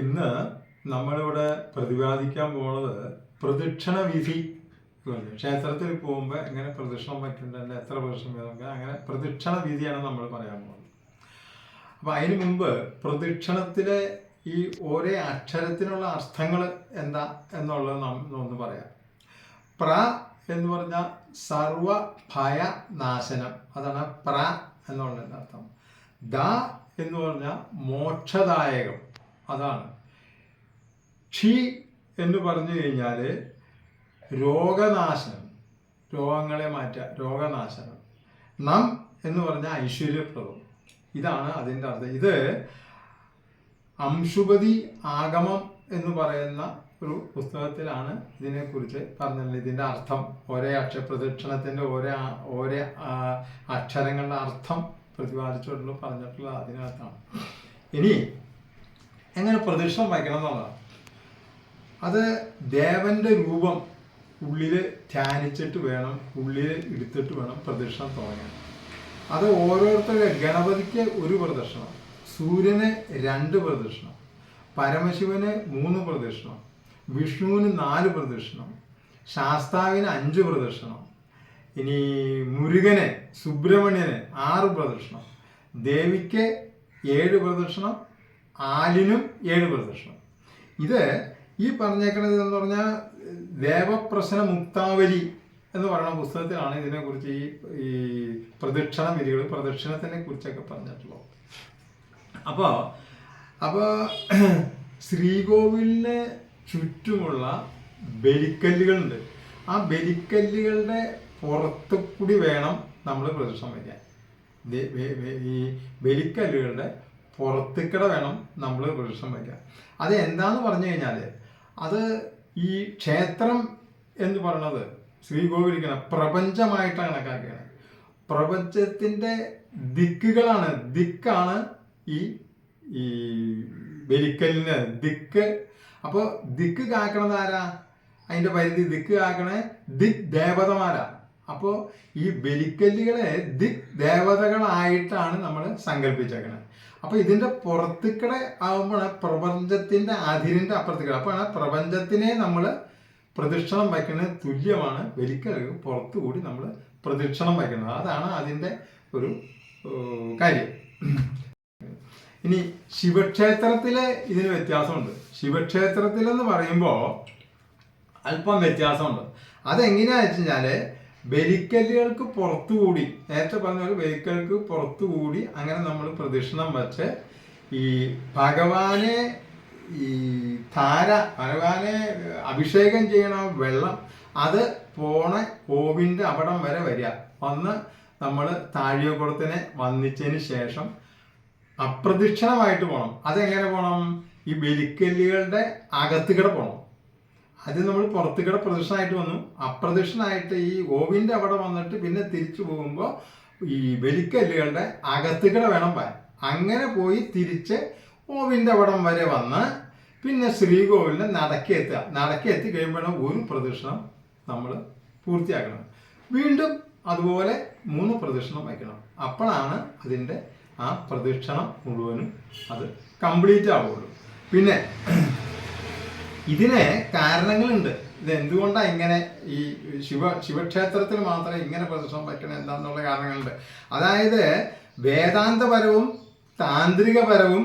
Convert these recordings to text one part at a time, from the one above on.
ഇന്ന് നമ്മളിവിടെ പ്രതിപാദിക്കാൻ പോണത് പ്രദക്ഷിണ വിധി. ക്ഷേത്രത്തിൽ പോകുമ്പോൾ എങ്ങനെ പ്രദക്ഷിണം പറ്റുന്നുണ്ട് എത്ര പ്രദക്ഷിണം വീതം അങ്ങനെ പ്രദക്ഷിണ വിധിയാണ് നമ്മൾ പറയാൻ പോകുന്നത് അപ്പം അതിന് മുമ്പ് പ്രദക്ഷിണത്തിലെ ഈ ഓരോ അക്ഷരത്തിനുള്ള അർത്ഥങ്ങൾ എന്താ എന്നുള്ളത് ഒന്ന് പറയാം. പ്ര എന്ന് പറഞ്ഞാൽ സർവ ഭയ നാശനം. അതാണ് പ്ര എന്നുള്ളതിന്റെ അർത്ഥം ദ എന്ന് പറഞ്ഞാൽ മോക്ഷദായകം. അതാണ്. ക്ഷി എന്ന് പറഞ്ഞു കഴിഞ്ഞാൽ രോഗനാശനം രോഗങ്ങളെ മാറ്റുക രോഗനാശനം. നം എന്ന് പറഞ്ഞാൽ ഐശ്വര്യപ്രദം. ഇതാണ് അതിന്റെ അർത്ഥം. ഇത് അംശുപതി ആഗമം എന്ന് പറയുന്ന ഒരു പുസ്തകത്തിലാണ് ഇതിനെക്കുറിച്ച് പറഞ്ഞത് ഇതിന്റെ അർത്ഥം ഓരോ അക്ഷപ്രദക്ഷിണത്തിന്റെ ഓരോ ഓരോ അക്ഷരങ്ങളുടെ അർത്ഥം പ്രതിപാദിച്ചുകൊണ്ടുള്ള പറഞ്ഞിട്ടുള്ളത് അതിനകത്താണ്. ഇനി എങ്ങനെ പ്രദക്ഷിണം വയ്ക്കണം എന്നുള്ളതാണ് അത് ദേവന്റെ രൂപം ഉള്ളിൽ ധ്യാനിച്ചിട്ട് വേണം ഉള്ളിൽ എടുത്തിട്ട് വേണം പ്രദക്ഷിണം തുടങ്ങാൻ. അത് ഓരോരുത്തരുടെ ഗണപതിക്ക് ഒരു പ്രദക്ഷിണം സൂര്യന് രണ്ട് പ്രദക്ഷിണം പരമശിവന് മൂന്ന് പ്രദക്ഷിണം വിഷ്ണുവിന് നാല് പ്രദക്ഷിണം ശാസ്താവിന് അഞ്ച് പ്രദക്ഷിണം ഇനി മുരുകന് സുബ്രഹ്മണ്യന് ആറ് പ്രദക്ഷിണം ദേവിക്ക് ഏഴ് പ്രദക്ഷിണം ആലിനും ഏഴ് പ്രദക്ഷിണം. ഇത് ഈ പറഞ്ഞേക്കണത് എന്ന് പറഞ്ഞാൽ ദേവപ്രശ്ന മുക്താവലി എന്ന് പറയുന്ന പുസ്തകത്തിലാണ് ഇതിനെക്കുറിച്ച് ഈ ഈ പ്രദക്ഷിണ വിധികൾ പ്രദക്ഷിണത്തിനെ കുറിച്ചൊക്കെ പറഞ്ഞിട്ടുള്ളത്. അപ്പോൾ അപ്പോൾ ശ്രീകോവിലിന് ചുറ്റുമുള്ള ബലിക്കല്ലുകളുണ്ട്. ആ ബലിക്കല്ലുകളുടെ പുറത്തു കൂടി വേണം നമ്മൾ പ്രദക്ഷിണം വയ്ക്കാൻ. ഈ ബലിക്കല്ലുകളുടെ പുറത്തുക്കട വേണം നമ്മൾ പ്രദക്ഷിണം വയ്ക്കാൻ. അത് എന്താന്ന് പറഞ്ഞു കഴിഞ്ഞാൽ അത് ഈ ക്ഷേത്രം എന്ന് പറയുന്നത് ശ്രീകോവിലിക്കണ പ്രപഞ്ചമായിട്ടാണ് കണക്കാക്കുകയാണ് പ്രപഞ്ചത്തിന്റെ ദിക്കുകളാണ് ദിക്കാണ് ഈ ഈ ബലിക്കലിന് ദിക്ക്. അപ്പോൾ ദിക്ക് കാക്കണത് ആരാ? അതിന്റെ പരിധി ദിക്ക് കാക്കണേ ദിക് ദേവതമാരാ. അപ്പോൾ ഈ ബലിക്കല്ലുകളെ ദിക് ദേവതകളായിട്ടാണ് നമ്മൾ സങ്കല്പിച്ചേക്കണത് അപ്പോൾ ഇതിന്റെ പുറത്തുക്കടെ ആകുമ്പോഴാണ് പ്രപഞ്ചത്തിന്റെ അതിരിന്റെ അപ്പുറത്തേക്ക് അപ്പോൾ പ്രപഞ്ചത്തിനെ നമ്മൾ പ്രദക്ഷിണം വയ്ക്കുന്നത് തുല്യമാണ്. വലിക്കഴിവ് പുറത്തുകൂടി നമ്മൾ പ്രദക്ഷിണം വയ്ക്കുന്നത്. അതാണ് അതിന്റെ ഒരു കാര്യം. ഇനി ശിവക്ഷേത്രത്തിലെ ഇതിന് വ്യത്യാസമുണ്ട്. ശിവക്ഷേത്രത്തിലെന്ന് പറയുമ്പോൾ അല്പം വ്യത്യാസമുണ്ട്. അതെങ്ങനെയാ വെച്ച് ബലിക്കല്ലുകൾക്ക് പുറത്തുകൂടി നേരത്തെ പറഞ്ഞ പോലെ പുറത്തു പുറത്തുകൂടി അങ്ങനെ നമ്മൾ പ്രദക്ഷിണം വച്ച് ഈ ഭഗവാനെ ഈ ധാര ഭഗവാനെ അഭിഷേകം ചെയ്യണ വെള്ളം അത് പോണ ഓവിന്റെ അവിടം വരെ വരിക. വന്ന് നമ്മൾ താഴികക്കുളത്തിനെ വന്നിച്ചതിന് ശേഷം അപ്രദക്ഷിണമായിട്ട് പോകണം അതെങ്ങനെ പോകണം ഈ ബലിക്കല്ലുകളുടെ അകത്തുകൂടെ പോകണം അത് നമ്മൾ പുറത്തുകൂടെ പ്രദക്ഷിണമായിട്ട് വന്നു. അപ്രദക്ഷിണമായിട്ട് ഈ ഓവിന്റെ അവിടെ വന്നിട്ട് പിന്നെ തിരിച്ചു പോകുമ്പോൾ ഈ ബലിക്കല്ലുകളുടെ അകത്തുകൂടെ വേണം വരാൻ അങ്ങനെ പോയി തിരിച്ച് ഓവിന്റെ അവിടം വരെ വന്ന് പിന്നെ ശ്രീകോവിലിനെ നടക്കി എത്തുക. നടക്കി എത്തി കഴിയുമ്പോഴാണ് ഒരു പ്രദക്ഷിണം നമ്മൾ പൂർത്തിയാക്കണം. വീണ്ടും അതുപോലെ മൂന്ന് പ്രദക്ഷിണം വയ്ക്കണം. അപ്പോഴാണ് അതിന്റെ ആ പ്രദക്ഷിണം മുഴുവനും അത് കംപ്ലീറ്റ് ആവുള്ളൂ. പിന്നെ ഇതിന് കാരണങ്ങളുണ്ട്. ഇത് എന്തുകൊണ്ടാണ് ഇങ്ങനെ ഈ ശിവ ശിവക്ഷേത്രത്തിൽ മാത്രമേ ഇങ്ങനെ പ്രദർശനം വയ്ക്കണം എന്താണെന്നുള്ള കാരണങ്ങളുണ്ട്. അതായത് വേദാന്തപരവും താന്ത്രികപരവും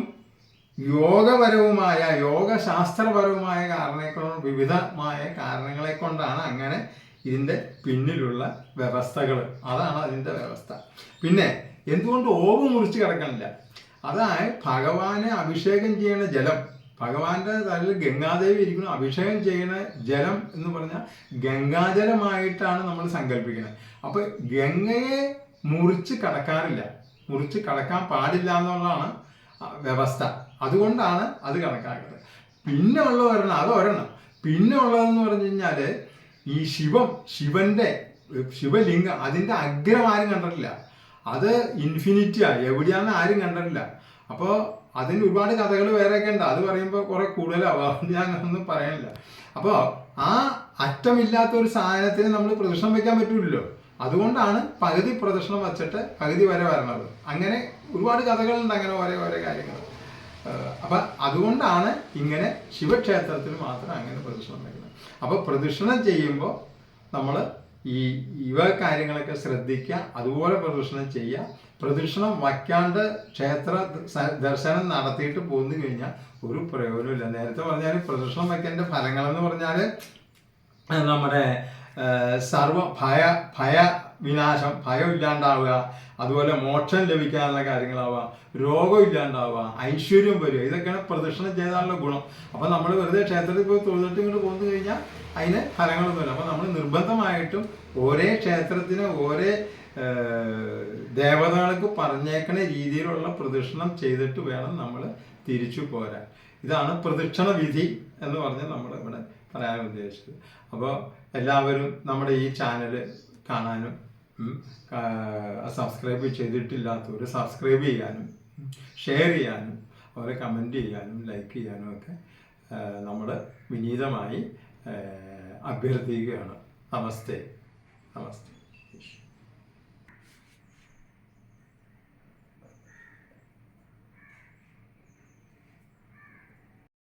യോഗപരവുമായ യോഗശാസ്ത്രപരവുമായ കാരണങ്ങൾ വിവിധമായ കാരണങ്ങളെ കൊണ്ടാണ് അങ്ങനെ ഇതിന്റെ പിന്നിലുള്ള വ്യവസ്ഥകൾ. അതാണ് അതിന്റെ വ്യവസ്ഥ. പിന്നെ എന്തുകൊണ്ട് ഓവ് മുറിച്ച് കിടക്കണില്ല? അതായത് ഭഗവാനെ അഭിഷേകം ചെയ്യുന്ന ജലം ഭഗവാന്റെ തലയിൽ ഗംഗാദേവി ഇരിക്കുന്നു അഭിഷേകം ചെയ്യുന്ന ജലം എന്ന് പറഞ്ഞാൽ ഗംഗാജലമായിട്ടാണ് നമ്മൾ സങ്കല്പിക്കുന്നത്. അപ്പൊ ഗംഗയെ മുറിച്ച് കടക്കാറില്ല. മുറിച്ച് കടക്കാൻ പാടില്ല എന്നുള്ളതാണ് വ്യവസ്ഥ. അതുകൊണ്ടാണ് അത് കണക്കാക്കുന്നത്. പിന്നെ ഉള്ള ഒരെണ്ണം അത് ഒരെണ്ണം. പിന്നെ ഉള്ളതെന്ന് പറഞ്ഞു കഴിഞ്ഞാൽ ഈ ശിവം ശിവന്റെ ശിവലിംഗം അതിന്റെ അഗ്രം ആരും കണ്ടിട്ടില്ല. അത് ഇൻഫിനിറ്റിയാണ് എവിടെയാണെന്ന് ആരും കണ്ടിട്ടില്ല. അപ്പോൾ അതിന് ഒരുപാട് കഥകൾ വേറെയൊക്കെ ഉണ്ട്. അത് പറയുമ്പോൾ കുറെ കൂടുതലാവും. ഞാൻ ഒന്നും പറയാനില്ല. അപ്പോൾ ആ അറ്റമില്ലാത്ത ഒരു സാധനത്തിന് നമ്മൾ പ്രദർശനം വെക്കാൻ പറ്റില്ലല്ലോ അതുകൊണ്ടാണ് പകുതി പ്രദർശനം വച്ചിട്ട് പകുതി വരെ വരണത്. അങ്ങനെ ഒരുപാട് കഥകളുണ്ട് അങ്ങനെ ഓരോ ഓരോ കാര്യങ്ങൾ അപ്പൊ അതുകൊണ്ടാണ് ഇങ്ങനെ ശിവക്ഷേത്രത്തിൽ മാത്രം അങ്ങനെ പ്രദക്ഷിണം വയ്ക്കുന്നത് അപ്പൊ പ്രദക്ഷിണം ചെയ്യുമ്പോൾ നമ്മൾ ഈ ഇവ കാര്യങ്ങളൊക്കെ ശ്രദ്ധിക്കുക അതുപോലെ പ്രദക്ഷിണം ചെയ്യുക. പ്രദക്ഷിണം വയ്ക്കാണ്ട് ക്ഷേത്ര ദർശനം നടത്തിയിട്ട് പോന്നു കഴിഞ്ഞാൽ ഒരു പ്രയോജനമില്ല നേരത്തെ പറഞ്ഞാൽ പ്രദക്ഷിണം വയ്ക്കേണ്ട ഫലങ്ങളെന്ന് പറഞ്ഞാൽ നമ്മുടെ സർവ ഭയ ഭയ വിനാശം ഭയം ഇല്ലാണ്ടാവുക അതുപോലെ മോക്ഷം ലഭിക്കാനുള്ള കാര്യങ്ങളാവുക രോഗം ഇല്ലാണ്ടാവുക ഐശ്വര്യം വരിക ഇതൊക്കെയാണ് പ്രദക്ഷിണം ചെയ്താലുള്ള ഗുണം. അപ്പം നമ്മൾ വെറുതെ ക്ഷേത്രത്തിൽ പോയി തൊഴുതിട്ട് ഇങ്ങോട്ട് പോന്നു കഴിഞ്ഞാൽ അതിന് ഫലങ്ങളൊന്നുമില്ല അപ്പം നമ്മൾ നിർബന്ധമായിട്ടും ഓരോ ക്ഷേത്രത്തിന് ആ, ദേവതകൾക്ക് പറഞ്ഞേക്കണ രീതിയിലുള്ള പ്രദക്ഷിണം ചെയ്തിട്ട് വേണം നമ്മൾ തിരിച്ചു പോരാൻ. ഇതാണ് പ്രദക്ഷിണ വിധി എന്ന് പറഞ്ഞ് നമ്മൾ ഇവിടെ പറയാൻ ഉദ്ദേശിച്ചത്. അപ്പോൾ എല്ലാവരും നമ്മുടെ ഈ ചാനൽ കാണാനും സബ്സ്ക്രൈബ് ചെയ്തിട്ടില്ലാത്തവർ സബ്സ്ക്രൈബ് ചെയ്യാനും ഷെയർ ചെയ്യാനും അവരെ കമന്റ് ചെയ്യാനും ലൈക്ക് ചെയ്യാനും ഒക്കെ നമ്മൾ വിനീതമായി അഭ്യർത്ഥിക്കുകയാണ്. നമസ്തേ. നമസ്തേ.